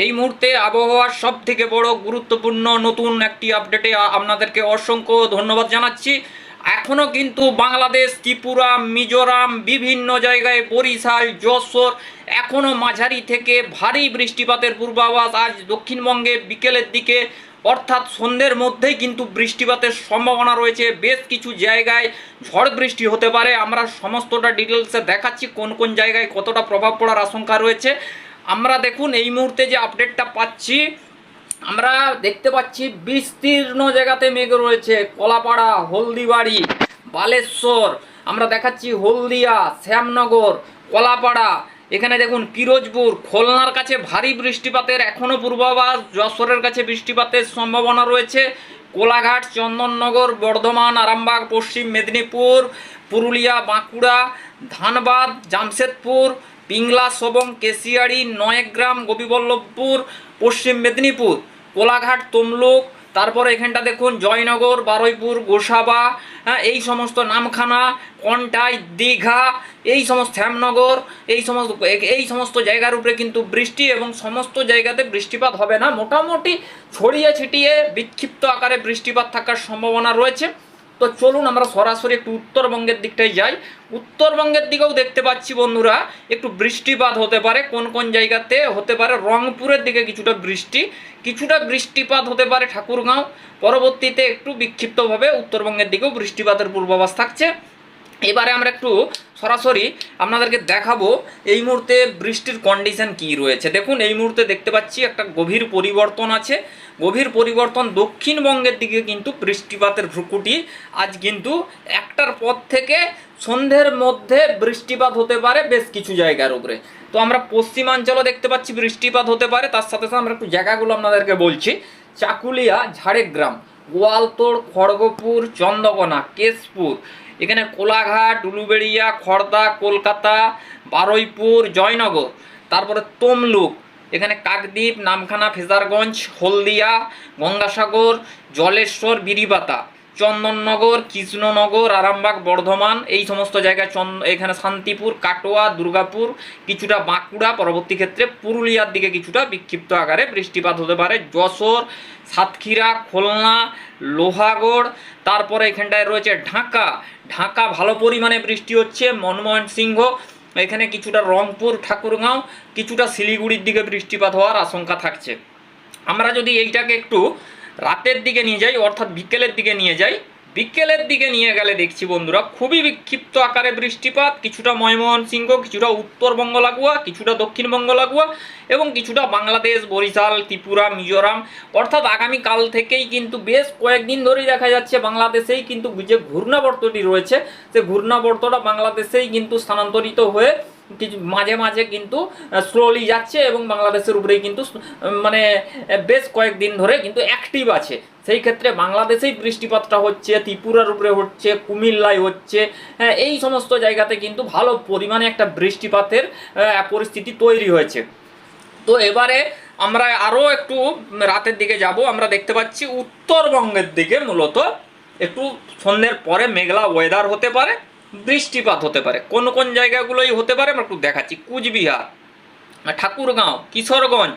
এই মুহূর্তে আবহাওয়ার সব থেকে বড় গুরুত্বপূর্ণ নতুন একটি আপডেটে আপনাদেরকে অসংখ্য ধন্যবাদ জানাচ্ছি। এখনও কিন্তু বাংলাদেশ, ত্রিপুরা, মিজোরাম, বিভিন্ন জায়গায় বরিশাল, যশোর এখনও মাঝারি থেকে ভারী বৃষ্টিপাতের পূর্বাভাস আজ দক্ষিণবঙ্গে বিকেলের দিকে। অর্থাৎ সন্ধ্যের মধ্যেই কিন্তু বৃষ্টিপাতের সম্ভাবনা রয়েছে। বেশ কিছু জায়গায় ঝড় বৃষ্টি হতে পারে। আমরা সমস্তটা ডিটেলসে দেখাচ্ছি কোন কোন জায়গায় কতটা প্রভাব পড়ার আশঙ্কা রয়েছে। আমরা দেখুন এই মুহূর্তে যে আপডেটটা পাচ্ছি, আমরা দেখতে পাচ্ছি বিস্তীর্ণ জায়গাতে মেঘ রয়েছে। কলাপাড়া, হলদিবাড়ি, বালেশ্বর, আমরা দেখাচ্ছি হলদিয়া, শ্যামনগর, কলাপাড়া, এখানে দেখুন পিরোজপুর, খুলনার কাছে ভারী বৃষ্টিপাতের এখনও পূর্বাভাস, যশোরের কাছে বৃষ্টিপাতের সম্ভাবনা রয়েছে। কোলাঘাট, চন্দননগর, বর্ধমান, আরামবাগ, পশ্চিম মেদিনীপুর, পুরুলিয়া, বাঁকুড়া, ধানবাদ, জামশেদপুর পিংলা, সবং কেশিয়াড়ি নয়গ্রাম, গোপীবল্লভপুর, পশ্চিম মেদিনীপুর, কোলাঘাট, তমলুক, তারপরে এখানটা দেখুন, জয়নগর, বারুইপুর, গোসাবা হ্যাঁ এই সমস্ত নামখানা, কন্টাই, দীঘা, এই সমস্ত শ্যামনগর, এই সমস্ত এই সমস্ত জায়গার উপরে কিন্তু বৃষ্টি এবং সমস্ত জায়গাতে বৃষ্টিপাত হবে না। মোটামুটি ছড়িয়ে ছিটিয়ে বিক্ষিপ্ত আকারে বৃষ্টিপাত থাকার সম্ভাবনা রয়েছে। তো চলুন আমরা সরাসরি একটু উত্তরবঙ্গের দিকটাই যাই। উত্তরবঙ্গের দিকেও দেখতে পাচ্ছি বন্ধুরা, একটু বৃষ্টিপাত হতে পারে, কোন কোন জায়গাতে হতে পারে, রংপুরের দিকে কিছুটা বৃষ্টি, কিছুটা বৃষ্টিপাত হতে পারে ঠাকুরগাঁও, পরবর্তীতে একটু বিক্ষিপ্তভাবে উত্তরবঙ্গের দিকেও বৃষ্টিপাতের পূর্বাভাস থাকছে। এবারে আমরা একটু সরাসরি আপনাদেরকে দেখাবো এই মুহূর্তে বৃষ্টির কন্ডিশন কি রয়েছে। দেখুন, এই মুহূর্তে দেখতে পাচ্ছি একটা গভীর পরিবর্তন আছে। গভীর পরিবর্তন দক্ষিণবঙ্গের দিকে কিন্তু বৃষ্টিপাতের ভ্রুকুটি। আজ কিন্তু একটার পর থেকে সন্ধ্যের মধ্যে বৃষ্টিপাত হতে পারে বেশ কিছু জায়গার উপরে। তো আমরা পশ্চিমাঞ্চলও দেখতে পাচ্ছি বৃষ্টিপাত হতে পারে। তার সাথে সাথে আমরা একটু জায়গাগুলো আপনাদেরকে বলছি। চাকুলিয়া ঝাড়গ্রাম গোয়ালতোড়, খড়গপুর, চন্দ্রকোনা, কেশপুর এখানে কোলাঘাট ডুলুবেড়িয়া খড়দা কলকাতা, বারুইপুর, জয়নগর, তারপরে তমলুক, এখানে কাকদ্বীপ, নামখানা, ফেজারগঞ্জ, হলদিয়া, গঙ্গাসাগর, জলেশ্বর, বিরিবাতা। চন্দননগর, কৃষ্ণনগর, আরামবাগ, বর্ধমান, এই সমস্ত জায়গায় এখানে শান্তিপুর, কাটোয়া, দুর্গাপুর, কিছুটা বাঁকুড়া, পরবর্তী ক্ষেত্রে পুরুলিয়ার দিকে কিছুটা বিক্ষিপ্ত আকারে বৃষ্টিপাত হতে পারে। যশোর, সাতক্ষীরা, খুলনা, লোহাগড়, তারপরে এখানটায় রয়েছে ঢাকা। ঢাকা ভালো পরিমাণে বৃষ্টি হচ্ছে, মনমোহন সিংহ, এখানে কিছুটা রংপুর, ঠাকুরগাঁও, কিছুটা শিলিগুড়ির দিকে বৃষ্টিপাত হওয়ার আশঙ্কা থাকছে। আমরা যদি এইটাকে একটু রাতের দিকে নিয়ে যাই, অর্থাৎ বিকেলের দিকে নিয়ে যাই। বিকেলের দিকে নিয়ে গেলে দেখছি বন্ধুরা, খুবই বিক্ষিপ্ত আকারে বৃষ্টিপাত, কিছুটা ময়মোহন সিংহ কিছুটা উত্তরবঙ্গ লাগোয়া কিছুটা দক্ষিণবঙ্গ লাগোয়া এবং কিছুটা বাংলাদেশ, বরিশাল, ত্রিপুরা, মিজোরাম। অর্থাৎ আগামী কাল থেকেই কিন্তু বেশ কয়েকদিন ধরেই দেখা যাচ্ছে বাংলাদেশেই কিন্তু যে ঘূর্ণাবর্তটি রয়েছে, সে ঘূর্ণাবর্তটা বাংলাদেশেই কিন্তু স্থানান্তরিত হয়ে কিছু মাঝে মাঝে কিন্তু স্লোলি যাচ্ছে এবং বাংলাদেশের উপরেই কিন্তু মানে বেশ কয়েকদিন ধরে কিন্তু অ্যাক্টিভ আছে। সেই ক্ষেত্রে বাংলাদেশেই বৃষ্টিপাতটা হচ্ছে, ত্রিপুরার উপরে হচ্ছে, কুমিল্লায় হচ্ছে হ্যাঁ এই সমস্ত জায়গাতে কিন্তু ভালো পরিমাণে একটা বৃষ্টিপাতের পরিস্থিতি তৈরি হয়েছে। তো এবারে আমরা আরও একটু রাতের দিকে যাব। আমরা দেখতে পাচ্ছি উত্তরবঙ্গের দিকে মূলত একটু সন্ধ্যের পরে মেঘলা ওয়েদার হতে পারে। বৃষ্টিপাত হতে পারে। কোন কোন জায়গাগুলোই হতে পারে, আমরা একটু দেখাচ্ছি। কুচবিহার ঠাকুরগাঁও, কিশোরগঞ্জ,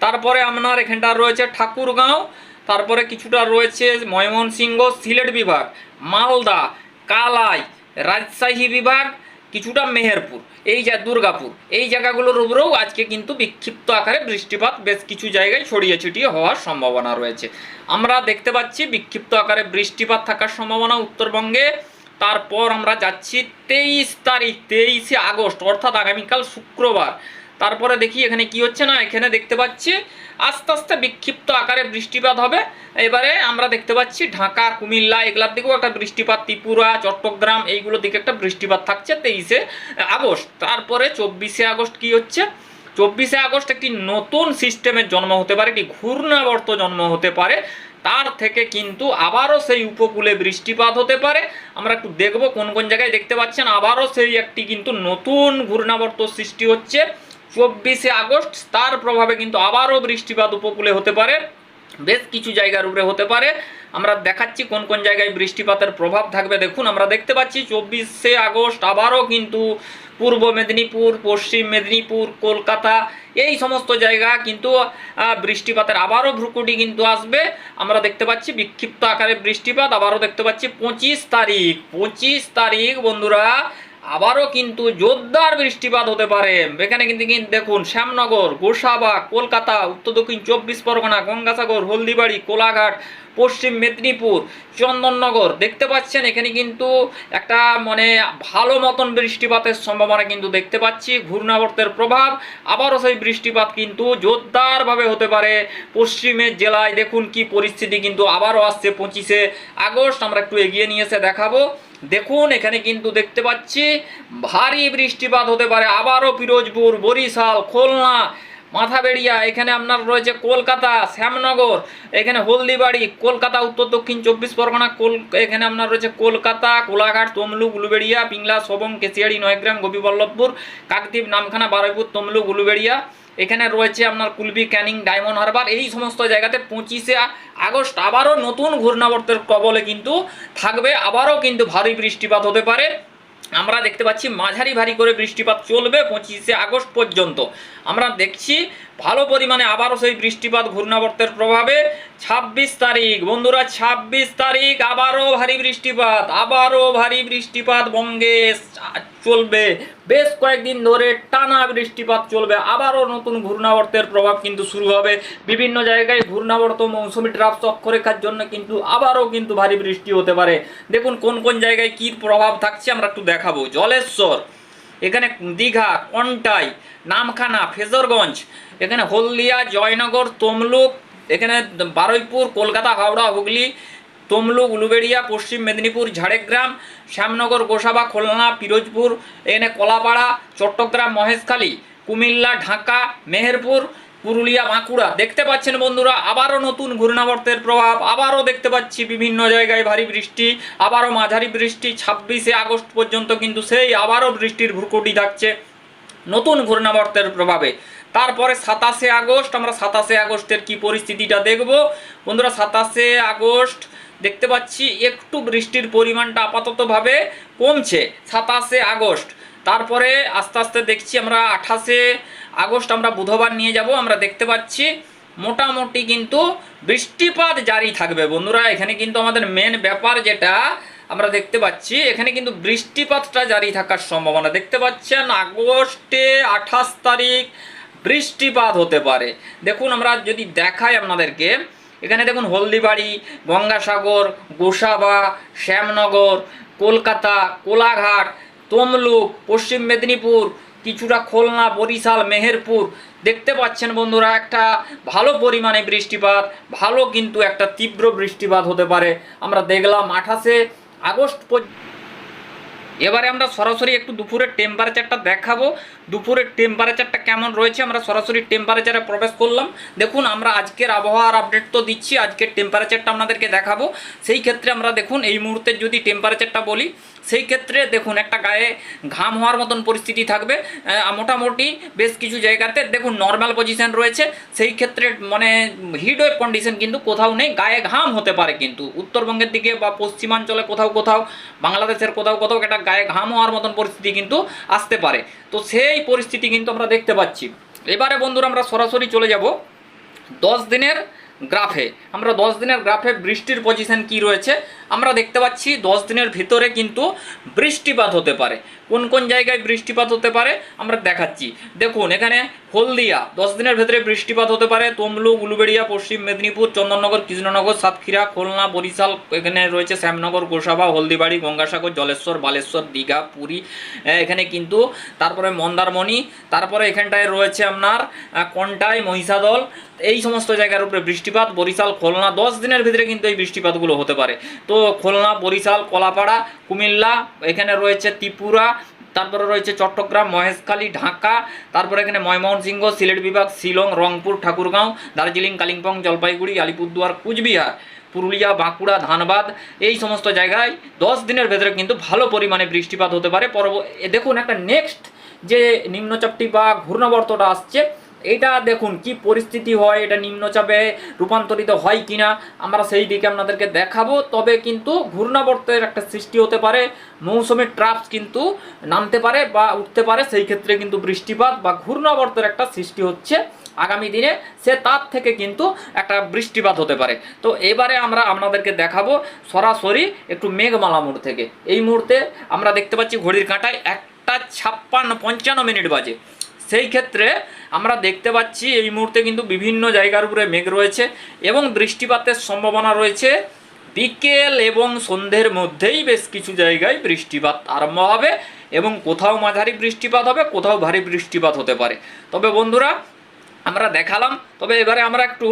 তারপরে আপনার এখানটা রয়েছে ঠাকুরগাঁও, তারপরে কিছুটা রয়েছে ময়মনসিংহ, সিলেট বিভাগ, মালদা, কালাই, রাজশাহী বিভাগ, কিছুটা মেহেরপুর, এই যা দুর্গাপুর। এই জায়গাগুলোর উপরেও আজকে কিন্তু বিক্ষিপ্ত আকারে বৃষ্টিপাত বেশ কিছু জায়গায় ছড়িয়ে ছিটিয়ে হওয়ার সম্ভাবনা রয়েছে। আমরা দেখতে পাচ্ছি বিক্ষিপ্ত আকারে বৃষ্টিপাত থাকার সম্ভাবনা উত্তরবঙ্গে। তারপর আমরা যাচ্ছি তেইশ তারিখ, তেইশে আগস্ট, অর্থাৎ আগামীকাল শুক্রবার। তারপরে দেখি এখানে কি হচ্ছে না, এখানে দেখতে পাচ্ছি আস্তে আস্তে বিক্ষিপ্ত আকারে বৃষ্টিপাত হবে। এবারে আমরা দেখতে পাচ্ছি ঢাকা, কুমিল্লা, এগুলার দিকেও একটা বৃষ্টিপাত, ত্রিপুরা, চট্টগ্রাম, এইগুলোর দিকে একটা বৃষ্টিপাত থাকছে তেইশে আগস্ট। তারপরে চব্বিশে আগস্ট কি হচ্ছে? চব্বিশে আগস্ট একটি নতুন সিস্টেমের জন্ম হতে পারে, একটি ঘূর্ণাবর্ত জন্ম হতে পারে। তার থেকে কিন্তু আবারও সেই উপকূলে বৃষ্টিপাত হতে পারে। আমরা একটু দেখব কোন কোন জায়গায় দেখতে পাচ্ছেন। আবারও সেই একটি কিন্তু নতুন ঘূর্ণাবর্ত সৃষ্টি হচ্ছে চব্বিশে আগস্ট। তার প্রভাবে কিন্তু আবারও বৃষ্টিপাত উপকূলে হতে পারে। বেশ কিছু জায়গার উপরে হতে পারে। আমরা দেখাচ্ছি কোন কোন জায়গায় বৃষ্টিপাতের প্রভাব থাকবে। দেখুন, আমরা দেখতে পাচ্ছি চব্বিশে আগস্ট আবারও কিন্তু পূর্ব মেদিনীপুর, পশ্চিম মেদিনীপুর, কলকাতা এই সমস্ত জায়গা কিন্তু বৃষ্টিপাতের আবারও ভ্রুকুটি কিন্তু আসবে। আমরা দেখতে পাচ্ছি বিক্ষিপ্ত আকারে বৃষ্টিপাত, আবারও দেখতে পাচ্ছি পঁচিশ তারিখ পঁচিশ তারিখ বন্ধুরা আবারও কিন্তু জোরদার বৃষ্টিপাত হতে পারে। এখানে কিন্তু দেখুন, শ্যামনগর, গোসাবা, কলকাতা, উত্তর দক্ষিণ চব্বিশ পরগনা, গঙ্গাসাগর, হলদিবাড়ি, কোলাঘাট, পশ্চিম মেদিনীপুর, চন্দননগর। দেখতে পাচ্ছেন, এখানে কিন্তু একটা মানে ভালো মতন বৃষ্টিপাতের সম্ভাবনা কিন্তু দেখতে পাচ্ছি। ঘূর্ণাবর্তের প্রভাব, আবারও সেই বৃষ্টিপাত কিন্তু জোরদারভাবে হতে পারে। পশ্চিমের জেলায় দেখুন কি পরিস্থিতি কিন্তু আবারও আসছে পঁচিশে আগস্ট। আমরা একটু এগিয়ে নিয়ে এসে দেখাবো। দেখুন, এখানে কিন্তু দেখতে পাচ্ছি, ভারী বৃষ্টিপাত হতে পারে। আবারও পিরোজপুর, বরিশাল, খুলনা, মাথাবেড়িয়া, এখানে আপনার রয়েছে কলকাতা, শ্যামনগর, এখানে হলদিবাড়ি, কলকাতা, উত্তর দক্ষিণ চব্বিশ পরগনা, কোল, এখানে আপনার রয়েছে কলকাতা, কোলাঘাট, তমলুক, উলুবেড়িয়া, পিংলা সবং কেশিয়াড়ি, নয়গ্রাম, গোপীবল্লভপুর, কাকদ্বীপ, নামখানা, বারুইপুর, তমলুক, উলুবেড়িয়া। এখানে রয়েছে আপনার কুলবি, ক্যানিং, ডায়মন্ড হারবার। এই সমস্ত জায়গাতে পঁচিশে আগস্ট আবারও নতুন ঘূর্ণাবর্তের কবলে কিন্তু থাকবে। আবারও কিন্তু ভারী বৃষ্টিপাত হতে পারে। আমরা দেখতে পাচ্ছি মাঝারি ভারী করে বৃষ্টিপাত চলবে পঁচিশে আগস্ট পর্যন্ত। আমরা দেখছি ভালো পরিমাণে আবারও সেই বৃষ্টিপাত ঘূর্ণাবর্তের প্রভাবে ছাব্বিশ তারিখ, বন্ধুরা ছাব্বিশ তারিখ আবারও ভারী বৃষ্টিপাত, আবারও ভারী বৃষ্টিপাত বঙ্গে চলবে। বেশ কয়েকদিন ধরে টানা বৃষ্টিপাত চলবে। আবারও নতুন ঘূর্ণাবর্তের প্রভাব কিন্তু শুরু হবে। বিভিন্ন জায়গায় ঘূর্ণাবর্ত মৌসুমি ট্রাপ চক্ররেখার জন্য কিন্তু আবারও কিন্তু ভারী বৃষ্টি হতে পারে। দেখুন কোন কোন জায়গায় কী প্রভাব থাকছে আমরা একটু দেখাবো। জলেশ্বর এখানে দীঘা, কন্টাই? নামখানা, ফেজরগঞ্জ। এখানে হলদিয়া, জয়নগর, তমলুক, এখানে বারুইপুর, কলকাতা, হাওড়া, হুগলি, তমলুক, উলুবেড়িয়া, পশ্চিম মেদিনীপুর, ঝাড়গ্রাম, শ্যামনগর, গোসাবা, খুলনা, পিরোজপুর, এখানে কলাপাড়া, চট্টগ্রাম, মহেশখালী, কুমিল্লা, ঢাকা, মেহেরপুর পুরুলিয়া বাঁকুড়া। দেখতে পাচ্ছেন বন্ধুরা, আবারও নতুন ঘূর্ণাবর্তের প্রভাব, আবারও দেখতে পাচ্ছি বিভিন্ন জায়গায় ভারী বৃষ্টি, আবারও মাঝারি বৃষ্টি, ছাব্বিশে আগস্ট পর্যন্ত কিন্তু সেই আবারও বৃষ্টির ভ্রুকুটি থাকছে নতুন ঘূর্ণাবর্তের প্রভাবে। তারপরে সাতাশে আগস্ট, আমরা সাতাশে আগস্টের কি পরিস্থিতিটা দেখব? বন্ধুরা, সাতাশে আগস্ট, দেখতে পাচ্ছি একটু বৃষ্টির পরিমাণটা আপাততভাবে কমছে, সাতাশে আগস্ট। তারপরে আস্তে আস্তে দেখছি আমরা আঠাশে আগস্ট আমরা বুধবার নিয়ে যাব, আমরা দেখতে পাচ্ছি মোটামুটি কিন্তু বৃষ্টিপাত জারি থাকবে। বন্ধুরা, এখানে কিন্তু আমাদের মেন ব্যাপার যেটা, আমরা দেখতে পাচ্ছি, এখানে কিন্তু বৃষ্টিপাতটা জারি থাকার সম্ভাবনা। দেখতে পাচ্ছেন, আগস্টে আঠাশ তারিখ বৃষ্টিপাত হতে পারে। দেখুন, আমরা যদি দেখাই আপনাদেরকে, এখানে দেখুন হলদিবাড়ি, গঙ্গাসাগর, গোসাবা, শ্যামনগর, কলকাতা, কোলাঘাট, তমলুক, পশ্চিম মেদিনীপুর কিছুটা খুলনা, বরিশাল, মেহেরপুর। দেখতে পাচ্ছেন বন্ধুরা, একটা ভালো পরিমাণে বৃষ্টিপাত, ভালো কিন্তু একটা তীব্র বৃষ্টিপাত হতে পারে। আমরা দেখলাম আঠাশে আগস্ট পর্যন্ত এবারে আমরা সরাসরি একটু দুপুরের টেম্পারেচারটা দেখাবো। দুপুরের টেম্পারেচারটা কেমন রয়েছে? আমরা সরাসরি টেম্পারেচারে প্রবেশ করলাম। দেখুন, আমরা আজকের আবহাওয়ার আপডেট তো দিচ্ছি, আজকের টেম্পারেচারটা আপনাদেরকে দেখাবো। সেই ক্ষেত্রে আমরা দেখুন, এই মুহূর্তে যদি টেম্পারেচারটা বলি, সেই ক্ষেত্রে দেখুন, একটা গায়ে ঘাম হওয়ার মতন পরিস্থিতি থাকবে। মোটামুটি বেশ কিছু জায়গাতে দেখুন নর্মাল পজিশন রয়েছে। সেই ক্ষেত্রে মানে হিট ওয়েভ কন্ডিশন কিন্তু কোথাও নেই, গায়ে ঘাম হতে পারে কিন্তু। উত্তরবঙ্গের দিকে বা পশ্চিমাঞ্চলে কোথাও কোথাও, বাংলাদেশের কোথাও কোথাও একটা গায়ে ঘাম হওয়ার মতন পরিস্থিতি কিন্তু আসতে পারে। তো সেই পরিস্থিতি কিন্তু আমরা দেখতে পাচ্ছি। এবারে বন্ধুরা আমরা সরাসরি চলে যাব দশ দিনের গ্রাফে। আমরা দশ দিনের গ্রাফে বৃষ্টির পজিশন কি রয়েছে? আমরা দেখতে পাচ্ছি দশ দিনের ভিতরে কিন্তু বৃষ্টিপাত হতে পারে। কোন কোন জায়গায় বৃষ্টিপাত হতে পারে? আমরা দেখাচ্ছি। দেখুন, এখানে হলদিয়া, দশ দিনের ভেতরে বৃষ্টিপাত হতে পারে। তমলুক, উলুবেড়িয়া, পশ্চিম মেদিনীপুর, চন্দননগর, কৃষ্ণনগর, সাতক্ষীরা, খুলনা, বরিশাল, এখানে রয়েছে শ্যামনগর, গোসাবা, হলদিবাড়ি, গঙ্গাসাগর, জলেশ্বর, বালেশ্বর, দীঘা, পুরী এখানে কিন্তু তারপরে মন্দারমণি, তারপরে এখানটায় রয়েছে আপনার কন্টাই, মহিষাদল। এই সমস্ত জায়গার উপরে বৃষ্টিপাত, বরিশাল, খুলনা, দশ দিনের ভিতরে কিন্তু এই বৃষ্টিপাতগুলো হতে পারে। তো খুলনা, বরিশাল, কলাপাড়া, কুমিল্লা, এখানে রয়েছে ত্রিপুরা তারপরে রয়েছে চট্টগ্রাম, মহেশখালী, ঢাকা, তারপরে এখানে ময়মনসিংহ, সিলেট বিভাগ, শিলং, রংপুর, ঠাকুরগাঁও, দার্জিলিং, কালিম্পং, জলপাইগুড়ি, আলিপুরদুয়ার, কুচবিহার, পুরুলিয়া, বাঁকুড়া, ধানবাদ, এই সমস্ত জায়গায় দশ দিনের ভেতরে কিন্তু ভালো পরিমাণে বৃষ্টিপাত হতে পারে। পরব দেখুন একটা নেক্সট যে নিম্নচাপটি বা ঘূর্ণাবর্তটা আসছে এটা দেখুন কি পরিস্থিতি হয়, এটা নিম্নচাপে রূপান্তরিত হয় কিনা, আমরা সেই দিকে আপনাদেরকে দেখাবো। তবে কিন্তু ঘূর্ণাবর্তের একটা সৃষ্টি হতে পারে, মৌসুমি ট্রাপস কিন্তু নামতে পারে বা উঠতে পারে, সেই ক্ষেত্রে কিন্তু বৃষ্টিপাত বা ঘূর্ণাবর্তের একটা সৃষ্টি হচ্ছে আগামী দিনে, সে তার থেকে কিন্তু একটা বৃষ্টিপাত হতে পারে। তো এবারে আমরা আপনাদেরকে দেখাবো সরাসরি একটু মেঘমালা মোড় থেকে। এই মুহূর্তে আমরা দেখতে পাচ্ছি ঘড়ির কাঁটায় একটা ছাপ্পান্ন পঞ্চান্ন মিনিট বাজে। সেই ক্ষেত্রে আমরা দেখতে পাচ্ছি এই মুহূর্তে কিন্তু বিভিন্ন জায়গার উপরে মেঘ রয়েছে এবং বৃষ্টিপাতের সম্ভাবনা রয়েছে। বিকেল এবং সন্ধ্যের মধ্যেই বেশ কিছু জায়গায় বৃষ্টিপাত আরম্ভ হবে এবং কোথাও মাঝারি বৃষ্টিপাত হবে, কোথাও ভারী বৃষ্টিপাত হতে পারে। তবে বন্ধুরা, আমরা দেখালাম। তবে এবারে আমরা একটু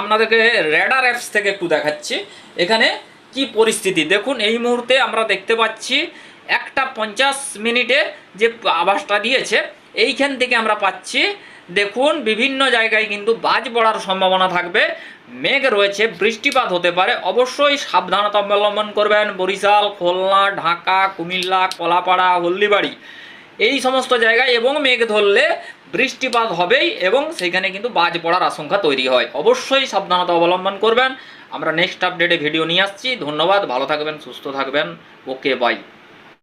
আপনাদেরকে রেডার অ্যাপস থেকে একটু দেখাচ্ছি। এখানে কি পরিস্থিতি? দেখুন, এই মুহূর্তে আমরা দেখতে পাচ্ছি একটা পঞ্চাশ মিনিটে যে আভাসটা দিয়েছে এইখান থেকে আমরা পাচ্ছি। দেখুন, বিভিন্ন জায়গায় কিন্তু বাজ পড়ার সম্ভাবনা থাকবে। মেঘ রয়েছে, বৃষ্টিপাত হতে পারে। অবশ্যই সাবধানতা অবলম্বন করবেন। বরিশাল, খুলনা, ঢাকা, কুমিল্লা, কলাপাড়া, হলদিবাড়ি এই সমস্ত জায়গায় এবং মেঘ ধরলে বৃষ্টিপাত হবেই এবং সেখানে কিন্তু বাজ পড়ার আশঙ্কা তৈরি হয়। অবশ্যই সাবধানতা অবলম্বন করবেন। আমরা নেক্সট আপডেটে ভিডিও নিয়ে আসছি। ধন্যবাদ। ভালো থাকবেন, সুস্থ থাকবেন। Okay bye